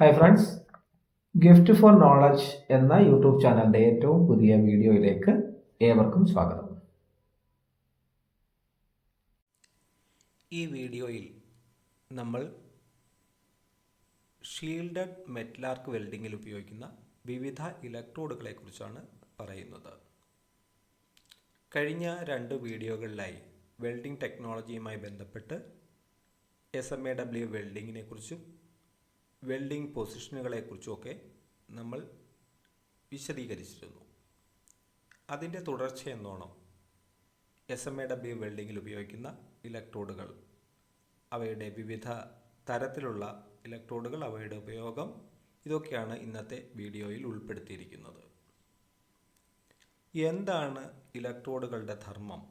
Hi friends gift for knowledge എന്ന YouTube ചാനലിന്റെ ഏറ്റവും പുതിയ വീഡിയോയിലേക്ക് ഏവർക്കും സ്വാഗതം. ഈ വീഡിയോയിൽ നമ്മൾ ഷീൽഡഡ് മെറ്റ്ലാർക്ക് വെൽഡിങ്ങിൽ ഉപയോഗിക്കുന്ന വിവിധ ഇലക്ട്രോഡുകളെ കുറിച്ചാണ് പറയുന്നത്. കഴിഞ്ഞ രണ്ട് വീഡിയോകളിലായി വെൽഡിംഗ് ടെക്നോളജിയുമായി ബന്ധപ്പെട്ട് എസ് എം എ ഡബ്ല്യു വെൽഡിങ്ങിനെ കുറിച്ചും വെൽഡിംഗ് പൊസിഷനുകളെക്കുറിച്ചുമൊക്കെ നമ്മൾ വിശദീകരിച്ചിരുന്നു. അതിന്റെ തുടർച്ചയെന്നോണം എസ് എം എ ഡബ്ല്യു വെൽഡിങ്ങിൽ ഉപയോഗിക്കുന്ന ഇലക്ട്രോഡുകൾ അവയുടെ വിവിധ തരത്തിലുള്ള ഇലക്ട്രോഡുകൾ അവയുടെ ഉപയോഗം ഇതൊക്കെയാണ് ഇന്നത്തെ വീഡിയോയിൽ ഉൾപ്പെടുത്തിയിരിക്കുന്നത്. എന്താണ് ഇലക്ട്രോഡുകളുടെ ധർമ്മം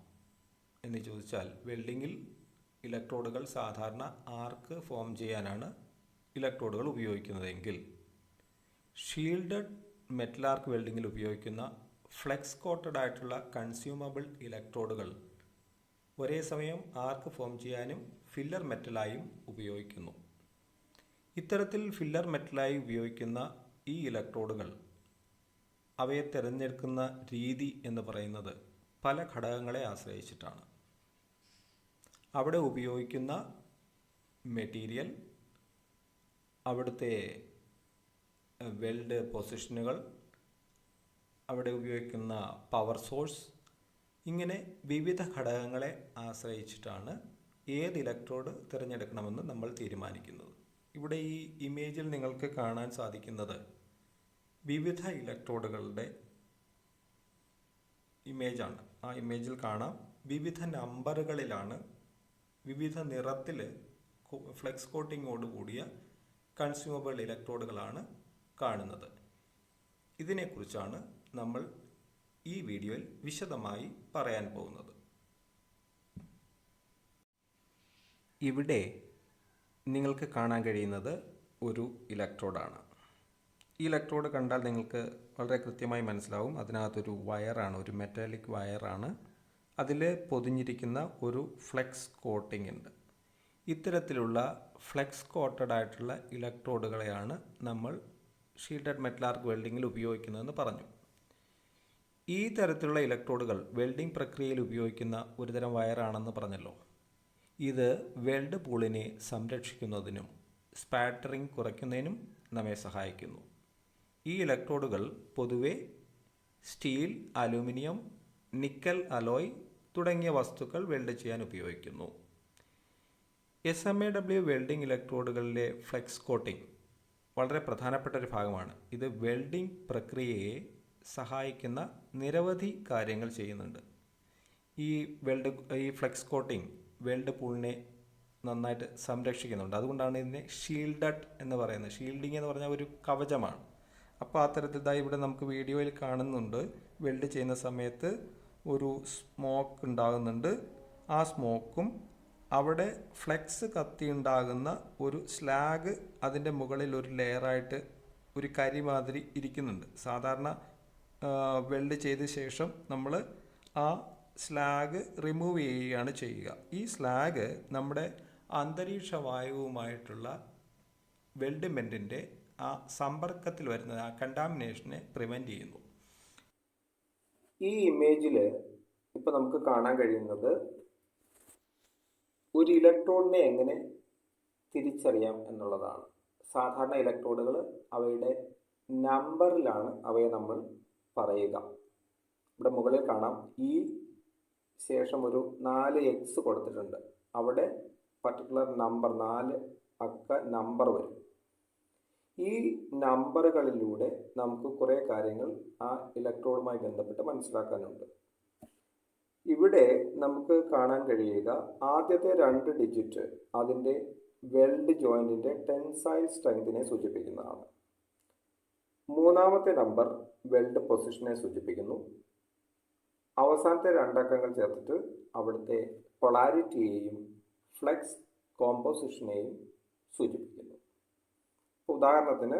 എന്ന് ചോദിച്ചാൽ വെൽഡിങ്ങിൽ ഇലക്ട്രോഡുകൾ സാധാരണ ആർക്ക് ഫോം ചെയ്യാനാണ് ഇലക്ട്രോഡുകൾ ഉപയോഗിക്കുന്നതെങ്കിൽ ഷീൽഡഡ് മെറ്റലാർക്ക് വെൽഡിങ്ങിൽ ഉപയോഗിക്കുന്ന ഫ്ലെക്സ് കോട്ടഡ് ആയിട്ടുള്ള കൺസ്യൂമബിൾ ഇലക്ട്രോഡുകൾ ഒരേ സമയം ആർക്ക് ഫോം ചെയ്യാനും ഫില്ലർ മെറ്റലായും ഉപയോഗിക്കുന്നു. ഇത്തരത്തിൽ ഫില്ലർ മെറ്റലായി ഉപയോഗിക്കുന്ന ഈ ഇലക്ട്രോഡുകൾ അവയെ തിരഞ്ഞെടുക്കുന്ന രീതി എന്ന് പറയുന്നത് പല ഘടകങ്ങളെ ആശ്രയിച്ചിട്ടാണ്. അവിടെ ഉപയോഗിക്കുന്ന മെറ്റീരിയൽ അവിടുത്തെ വെൽഡ് പൊസിഷനുകൾ അവിടെ ഉപയോഗിക്കുന്ന പവർ സോഴ്സ് ഇങ്ങനെ വിവിധ ഘടകങ്ങളെ ആശ്രയിച്ചിട്ടാണ് ഏത് ഇലക്ട്രോഡ് തിരഞ്ഞെടുക്കണമെന്ന് നമ്മൾ തീരുമാനിക്കുന്നത്. ഇവിടെ ഈ ഇമേജിൽ നിങ്ങൾക്ക് കാണാൻ സാധിക്കുന്നത് വിവിധ ഇലക്ട്രോഡുകളുടെ ഇമേജാണ്. ആ ഇമേജിൽ കാണാം. വിവിധ നമ്പറുകളിലാണ് വിവിധ നിറത്തിൽ ഫ്ലെക്സ് കോട്ടിങ്ങോട് കൂടിയ കൺസ്യൂമബിൾ ഇലക്ട്രോഡുകളാണ് കാണുന്നത്. ഇതിനെക്കുറിച്ചാണ് നമ്മൾ ഈ വീഡിയോയിൽ വിശദമായി പറയാൻ പോകുന്നത്. ഇവിടെ നിങ്ങൾക്ക് കാണാൻ കഴിയുന്നത് ഒരു ഇലക്ട്രോഡാണ് ഈ ഇലക്ട്രോഡ് കണ്ടാൽ നിങ്ങൾക്ക് വളരെ കൃത്യമായി മനസ്സിലാവും. അതിനകത്തൊരു വയറാണ് ഒരു മെറ്റാലിക് വയറാണ് അതിൽ പൊതിഞ്ഞിരിക്കുന്ന ഒരു ഫ്ലെക്സ് കോട്ടിംഗ് ഉണ്ട്. ഇത്തരത്തിലുള്ള ഫ്ലെക്സ് കോട്ടഡ് ആയിട്ടുള്ള ഇലക്ട്രോഡുകളെയാണ് നമ്മൾ ഷീൽഡഡ് മെറ്റലാർക്ക് വെൽഡിങ്ങിൽ ഉപയോഗിക്കുന്നതെന്ന് പറഞ്ഞു. ഈ തരത്തിലുള്ള ഇലക്ട്രോഡുകൾ വെൽഡിംഗ് പ്രക്രിയയിൽ ഉപയോഗിക്കുന്ന ഒരുതരം വയറാണെന്ന് പറഞ്ഞല്ലോ. ഇത് വെൽഡ് പൂളിനെ സംരക്ഷിക്കുന്നതിനും സ്പാറ്ററിംഗ് കുറയ്ക്കുന്നതിനും നമ്മെ സഹായിക്കുന്നു. ഈ ഇലക്ട്രോഡുകൾ പൊതുവെ സ്റ്റീൽ അലുമിനിയം നിക്കൽ അലോയ് തുടങ്ങിയ വസ്തുക്കൾ വെൽഡ് ചെയ്യാൻ ഉപയോഗിക്കുന്നു. S M A W welding ഇലക്ട്രോഡുകളിലെ flux coating വളരെ പ്രധാനപ്പെട്ട ഒരു ഭാഗമാണ്. ഇത് വെൽഡിംഗ് പ്രക്രിയയെ സഹായിക്കുന്ന നിരവധി കാര്യങ്ങൾ ചെയ്യുന്നുണ്ട്. ഈ വെൽഡ് ഈ ഫ്ലെക്സ് കോട്ടിംഗ് വെൽഡ് പൂളിനെ നന്നായിട്ട് സംരക്ഷിക്കുന്നുണ്ട്. അതുകൊണ്ടാണ് ഇതിനെ ഷീൽഡഡ് എന്ന് പറയുന്നത്. ഷീൽഡിംഗ് എന്ന് പറഞ്ഞാൽ ഒരു കവചമാണ്. അപ്പോൾ അത്തരത്തിൽ ഇതായി ഇവിടെ നമുക്ക് വീഡിയോയിൽ കാണുന്നുണ്ട്. വെൽഡ് ചെയ്യുന്ന സമയത്ത് ഒരു സ്മോക്ക് ഉണ്ടാകുന്നുണ്ട്. ആ സ്മോക്കും അവിടെ ഫ്ലെക്സ് കത്തി ഉണ്ടാകുന്ന ഒരു സ്ലാഗ് അതിന്റെ മുകളിൽ ഒരു ലെയറായിട്ട് ഒരു കരി മാതിരി ഇരിക്കുന്നുണ്ട്. സാധാരണ വെൽഡ് ചെയ്ത ശേഷം നമ്മൾ ആ സ്ലാഗ് റിമൂവ് ചെയ്യുകയാണ് ചെയ്യുക. ഈ സ്ലാഗ് നമ്മുടെ അന്തരീക്ഷ വായുവുമായിട്ടുള്ള വെൽഡ്മെന്റിന്റെ ആ സമ്പർക്കത്തിൽ വരുന്ന ആ കണ്ടാമിനേഷനെ പ്രിവെന്റ് ചെയ്യുന്നു. ഈ ഇമേജിൽ ഇപ്പോൾ നമുക്ക് കാണാൻ കഴിയുന്നത് ഒരു ഇലക്ട്രോണിനെ എങ്ങനെ തിരിച്ചറിയാം എന്നുള്ളതാണ്. സാധാരണ ഇലക്ട്രോഡുകൾ അവയുടെ നമ്പറിലാണ് അവയെ നമ്മൾ പറയുക. ഇവിടെ മുകളിൽ കാണാം. ഈ ശേഷം ഒരു നാല് എക്സ് കൊടുത്തിട്ടുണ്ട്. അവിടെ പർട്ടിക്കുലർ നമ്പർ നാല് അക്ക നമ്പർ വരും. ഈ നമ്പറുകളിലൂടെ നമുക്ക് കുറേ കാര്യങ്ങൾ ആ ഇലക്ട്രോഡുമായി ബന്ധപ്പെട്ട് മനസ്സിലാക്കാനുണ്ട്. ഇവിടെ നമുക്ക് കാണാൻ കഴിയുക ആദ്യത്തെ രണ്ട് ഡിജിറ്റ് അതിന്റെ വെൽഡ് ജോയിന്റിന്റെ ടെൻസൈൽ സ്ട്രെങ്തിനെ സൂചിപ്പിക്കുന്നതാണ്. മൂന്നാമത്തെ നമ്പർ വെൽഡ് പൊസിഷനെ സൂചിപ്പിക്കുന്നു. അവസാനത്തെ രണ്ടക്കങ്ങൾ ചേർത്തിട്ട് അവിടുത്തെ പൊളാരിറ്റിയെയും ഫ്ലെക്സ് കോമ്പോസിഷനെയും സൂചിപ്പിക്കുന്നു. ഉദാഹരണത്തിന്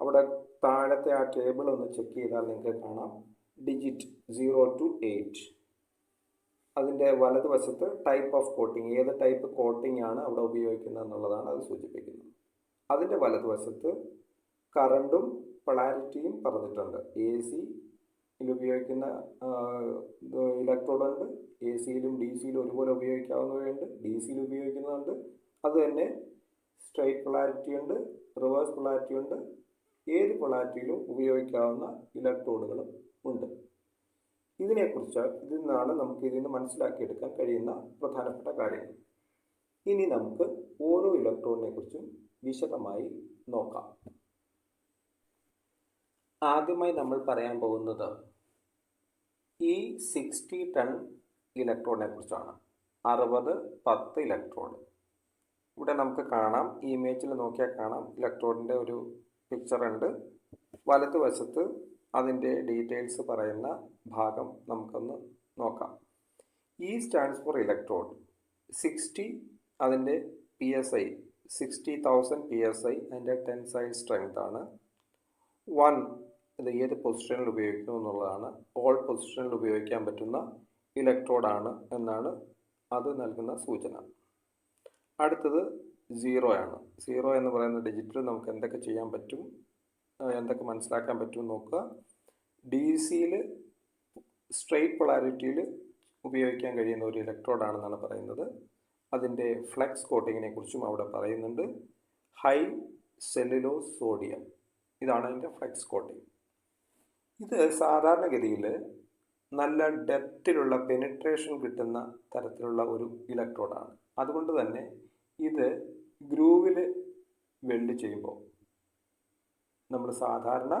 അവിടെ താഴത്തെ ആ ടേബിൾ ഒന്ന് ചെക്ക് ചെയ്താൽ നിങ്ങൾക്ക് കാണാം. ഡിജിറ്റ് സീറോ ടു എയ്റ്റ് അതിന്റെ വലതുവശത്ത് ടൈപ്പ് ഓഫ് കോട്ടിംഗ് ഏത് ടൈപ്പ് കോട്ടിംഗ് ആണ് അവിടെ ഉപയോഗിക്കുന്നത് എന്നുള്ളതാണ് അത് സൂചിപ്പിക്കുന്നത്. അതിന്റെ വലതുവശത്ത് കറണ്ടും പൊളാരിറ്റിയും പറഞ്ഞിട്ടുണ്ട്. എ സിയിൽ ഉപയോഗിക്കുന്ന ഇലക്ട്രോഡുണ്ട് എ സിയിലും ഡി സിയിലും ഒരുപോലെ ഉപയോഗിക്കാവുന്നവയുണ്ട്. ഡി സിയിൽ ഉപയോഗിക്കുന്നുണ്ട് അതുതന്നെ സ്ട്രൈറ്റ് പൊളാരിറ്റി ഉണ്ട് റിവേഴ്സ് പൊളാരിറ്റി ഉണ്ട്. ഏത് പൊളാരിറ്റിയിലും ഉപയോഗിക്കാവുന്ന ഇലക്ട്രോഡുകളും ഉണ്ട്. ഇതിനെക്കുറിച്ച് ഇതിൽ നിന്നാണ് നമുക്ക് ഇതിൽ നിന്ന് മനസ്സിലാക്കിയെടുക്കാൻ കഴിയുന്ന പ്രധാനപ്പെട്ട കാര്യങ്ങൾ. ഇനി നമുക്ക് ഓരോ ഇലക്ട്രോണിനെ കുറിച്ചും വിശദമായി നോക്കാം. ആദ്യമായി നമ്മൾ പറയാൻ പോകുന്നത് ഈ സിക്സ്റ്റി ടൺ ഇലക്ട്രോണിനെ കുറിച്ചാണ് അറുപത് പത്ത് ഇലക്ട്രോൺ. ഇവിടെ നമുക്ക് കാണാം ഇമേജിൽ നോക്കിയാൽ കാണാം ഇലക്ട്രോണിന്റെ ഒരു പിക്ചർ ഉണ്ട്. വലതുവശത്ത് അതിന്റെ ഡീറ്റെയിൽസ് പറയുന്ന ഭാഗം നമുക്കൊന്ന് നോക്കാം. ഈ സ്റ്റാൻഡ്സ് ഫോർ ഇലക്ട്രോഡ് സിക്സ്റ്റി അതിന്റെ P S I sixty thousand P S I അതിന്റെ ടെൻസൈൽ സ്ട്രെങ്ത് ആണ്. വൺ ഇത് ഏത് പൊസിഷനിൽ ഉപയോഗിക്കുന്നു എന്നുള്ളതാണ്. ഓൾ പൊസിഷനിൽ ഉപയോഗിക്കാൻ പറ്റുന്ന ഇലക്ട്രോഡാണ് എന്നാണ് അത് നൽകുന്ന സൂചന. അടുത്തത് സീറോ ആണ്. സീറോ എന്ന് പറയുന്ന ഡിജിറ്റിൽ നമുക്ക് എന്തൊക്കെ ചെയ്യാൻ പറ്റും? എന്തൊക്കെ മനസ്സിലാക്കാൻ പറ്റുമെന്ന് നോക്കുക. ഡി സിയിൽ സ്ട്രെയിറ്റ് പൊളാരിറ്റിയിൽ ഉപയോഗിക്കാൻ കഴിയുന്ന ഒരു ഇലക്ട്രോഡാണെന്നാണ് പറയുന്നത്. അതിന്റെ ഫ്ലെക്സ് കോട്ടിങ്ങിനെ കുറിച്ചും അവിടെ പറയുന്നുണ്ട്. ഹൈ സെല്ലുലോ സോഡിയം ഇതാണ് അതിന്റെ ഫ്ലെക്സ് കോട്ടിങ് ഇത് സാധാരണഗതിയിൽ നല്ല ഡെപ്തിലുള്ള പെനിട്രേഷൻ കിട്ടുന്ന തരത്തിലുള്ള ഒരു ഇലക്ട്രോഡാണ് അതുകൊണ്ട് തന്നെ ഇത് ഗ്രൂവിൽ വെൽഡ് ചെയ്യുമ്പോൾ നമ്മൾ സാധാരണ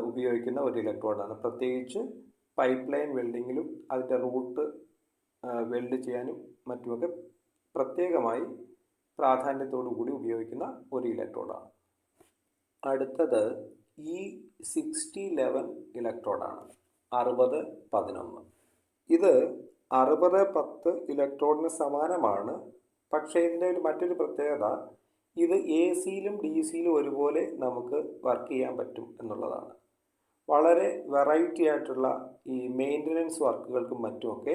ഉപയോഗിക്കുന്ന ഒരു ഇലക്ട്രോഡാണ്. പ്രത്യേകിച്ച് പൈപ്പ് ലൈൻ വെൽഡിങ്ങിലും അതിന്റെ റൂട്ട് വെൽഡ് ചെയ്യാനും മറ്റുമൊക്കെ പ്രത്യേകമായി പ്രാധാന്യത്തോടു കൂടി ഉപയോഗിക്കുന്ന ഒരു ഇലക്ട്രോഡാണ്. അടുത്തത് ഈ സിക്സ്റ്റി ലെവൻ ഇലക്ട്രോഡാണ്. അറുപത് പതിനൊന്ന്. ഇത് അറുപത് പത്ത് ഇലക്ട്രോഡിന് സമാനമാണ്. പക്ഷേ ഇതിന്റെ ഒരു മറ്റൊരു പ്രത്യേകത ഇത് എ സിയിലും ഡി സിയിലും ഒരുപോലെ നമുക്ക് വർക്ക് ചെയ്യാൻ പറ്റും എന്നുള്ളതാണ്. വളരെ വെറൈറ്റി ആയിട്ടുള്ള ഈ മെയിന്റനൻസ് വർക്കുകൾക്കും മറ്റുമൊക്കെ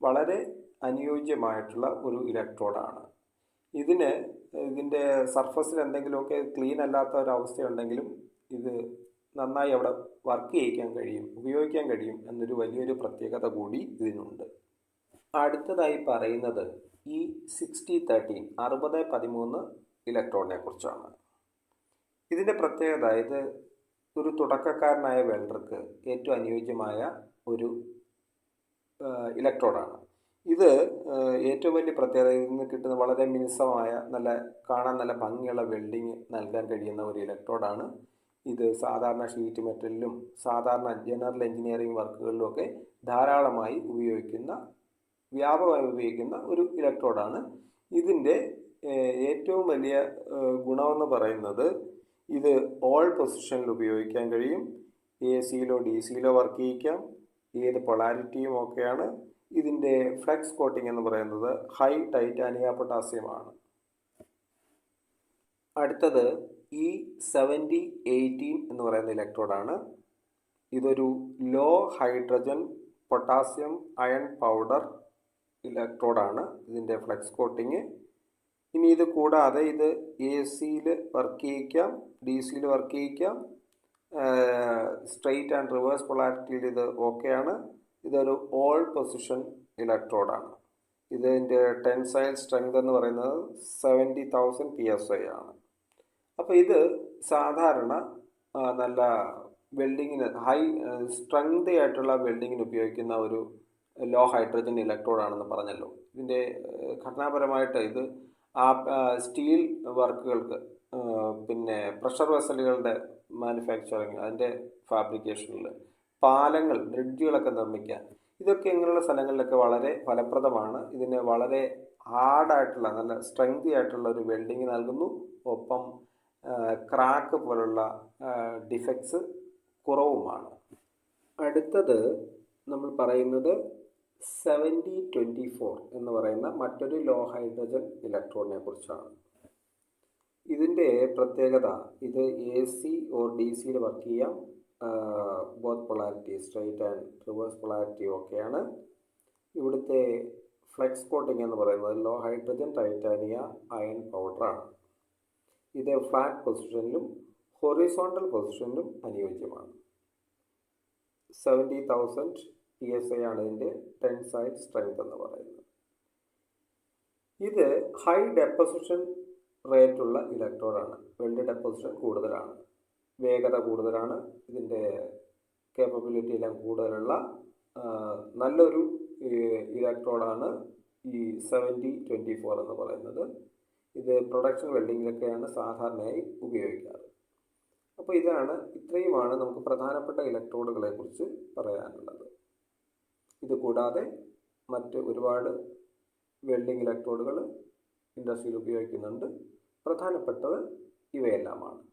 വളരെ അനുയോജ്യമായിട്ടുള്ള ഒരു ഇലക്ട്രോഡാണ് ഇതിന് ഇതിന്റെ സർഫസിൽ എന്തെങ്കിലുമൊക്കെ ക്ലീൻ അല്ലാത്ത ഒരവസ്ഥയുണ്ടെങ്കിലും ഇത് നന്നായി അവിടെ വർക്ക് ചെയ്യിക്കാൻ കഴിയും ഉപയോഗിക്കാൻ കഴിയും എന്നൊരു വലിയൊരു പ്രത്യേകത കൂടി ഇതിനുണ്ട്. അടുത്തതായി പറയുന്നത് ഈ സിക്സ്റ്റി തേർട്ടീൻ അറുപത് പതിമൂന്ന് ഇലക്ട്രോണിനെ കുറിച്ചാണ് ഇതിന്റെ പ്രത്യേകത ഇത് ഒരു തുടക്കക്കാരനായ വെൽഡർക്ക് ഏറ്റവും അനുയോജ്യമായ ഒരു ഇലക്ട്രോഡാണ്. ഇത് ഏറ്റവും വലിയ പ്രത്യേകത ഇതിൽ നിന്ന് കിട്ടുന്ന വളരെ മിനുസമായ നല്ല കാണാൻ നല്ല ഭംഗിയുള്ള വെൽഡിങ് നൽകാൻ കഴിയുന്ന ഒരു ഇലക്ട്രോഡാണ്. ഇത് സാധാരണ ഷീറ്റ് മെറ്റലിലും സാധാരണ ജനറൽ എഞ്ചിനീയറിംഗ് വർക്കുകളിലുമൊക്കെ ധാരാളമായി ഉപയോഗിക്കുന്ന വ്യാപകമായി ഉപയോഗിക്കുന്ന ഒരു ഇലക്ട്രോഡാണ്. ഇതിന്റെ ഏറ്റവും വലിയ ഗുണമെന്ന് പറയുന്നത് ഇത് ഓൾ പൊസിഷനിൽ ഉപയോഗിക്കാൻ കഴിയും. എ സിയിലോ ഡി സിയിലോ വർക്ക് ചെയ്യിക്കാം ഏത് പൊളാരിറ്റിയും ഒക്കെയാണ്. ഇതിന്റെ ഫ്ലെക്സ് കോട്ടിംഗ് എന്ന് പറയുന്നത് ഹൈ ടൈറ്റാനിയ പൊട്ടാസ്യമാണ് അടുത്തത് ഇ സെവന്റി എയ്റ്റീൻ എന്ന് പറയുന്ന ഇലക്ട്രോഡാണ് ഇതൊരു low hydrogen potassium iron powder ഇലക്ട്രോഡാണ് ഇതിന്റെ ഫ്ലെക്സ് കോട്ടിങ് ഇനി ഇത് കൂടാതെ ഇത് എ സിയിൽ വർക്ക് ചെയ്യിക്കാം ഡി സിയിൽ വർക്ക് ചെയ്യിക്കാം സ്ട്രെയിറ്റ് ആൻഡ് റിവേഴ്സ് പൊളാരിറ്റിയിൽ ഇത് ഓക്കെയാണ്. ഇതൊരു ഓൾ പൊസിഷൻ ഇലക്ട്രോഡാണ് ഇതിന്റെ ടെൻസൈൽ സ്ട്രെങ്ത് എന്ന് പറയുന്നത് seventy thousand P S I ആണ്. അപ്പോൾ ഇത് സാധാരണ നല്ല വെൽഡിങ്ങിന് ഹൈ സ്ട്രെങ്ത് ആയിട്ടുള്ള വെൽഡിങ്ങിന് ഉപയോഗിക്കുന്ന ഒരു ലോ ഹൈഡ്രജൻ ഇലക്ട്രോഡാണെന്ന് പറഞ്ഞല്ലോ. ഇതിന്റെ ഘടനാപരമായിട്ട് ഇത് ആ സ്റ്റീൽ വർക്കുകൾക്ക് പിന്നെ പ്രഷർ വെസലുകളുടെ മാനുഫാക്ചറിങ് അതിന്റെ ഫാബ്രിക്കേഷനിൽ പാലങ്ങൾ ബ്രിഡ്ജുകളൊക്കെ നിർമ്മിക്കാൻ. ഇതൊക്കെ ഇങ്ങനെയുള്ള സ്ഥലങ്ങളിലൊക്കെ വളരെ ഫലപ്രദമാണ്. ഇതിന് വളരെ ഹാർഡായിട്ടുള്ള നല്ല സ്ട്രെങ്തി ആയിട്ടുള്ള ഒരു വെൽഡിങ് നൽകുന്നു. ഒപ്പം ക്രാക്ക് പോലുള്ള ഡിഫക്ട്സ് കുറവുമാണ്. അടുത്തത് നമ്മൾ പറയുന്നത് സെവന്റി ട്വന്റി ഫോർ എന്ന് പറയുന്ന മറ്റൊരു ലോ ഹൈഡ്രജൻ ഇലക്ട്രോണിനെ കുറിച്ചാണ്. ഇതിന്റെ പ്രത്യേകത ഇത് എ സി ഓർ ഡി സിയിൽ വർക്ക് ചെയ്യാം. Both polarity straight and reverse polarity ഒക്കെയാണ്. ഇവിടുത്തെ ഫ്ലെക്സ് കോട്ടിംഗ് എന്ന് പറയുന്നത് ലോ ഹൈഡ്രജൻ ടൈറ്റാനിയ അയൺ പൗഡറാണ് ഇത് ഫ്ലാറ്റ് പൊസിഷനിലും ഹൊറിസോണ്ടൽ പൊസിഷനിലും അനുയോജ്യമാണ്. Seventy thousand P S I ആണ് ഇതിന്റെ ടെൻസൈൽ സ്ട്രെങ്ത് എന്ന് പറയുന്നത്. ഇത് ഹൈ ഡെപ്പോസിഷൻ റേറ്റ് ഉള്ള ഇലക്ട്രോഡാണ് വെൽഡ് ഡെപ്പോസിഷൻ കൂടുതലാണ്. വേഗത കൂടുതലാണ്. ഇതിന്റെ കേപ്പബിലിറ്റി എല്ലാം കൂടുതലുള്ള നല്ലൊരു ഇലക്ട്രോഡാണ് ഈ സെവന്റി ട്വന്റി ഫോർ എന്ന് പറയുന്നത്. ഇത് പ്രൊഡക്ഷൻ വെൽഡിങ്ങിലൊക്കെയാണ് സാധാരണയായി ഉപയോഗിക്കാറ്. അപ്പോൾ ഇതാണ് ഇത്രയുമാണ് നമുക്ക് പ്രധാനപ്പെട്ട ഇലക്ട്രോഡുകളെ കുറിച്ച് പറയാനുള്ളത്. ഇത് കൂടാതെ മറ്റ് ഒരുപാട് വെൽഡിംഗ് ഇലക്ട്രോഡുകൾ ഇൻഡസ്ട്രിയിൽ ഉപയോഗിക്കുന്നുണ്ട്. പ്രധാനപ്പെട്ടത് ഇവയെല്ലാമാണ്.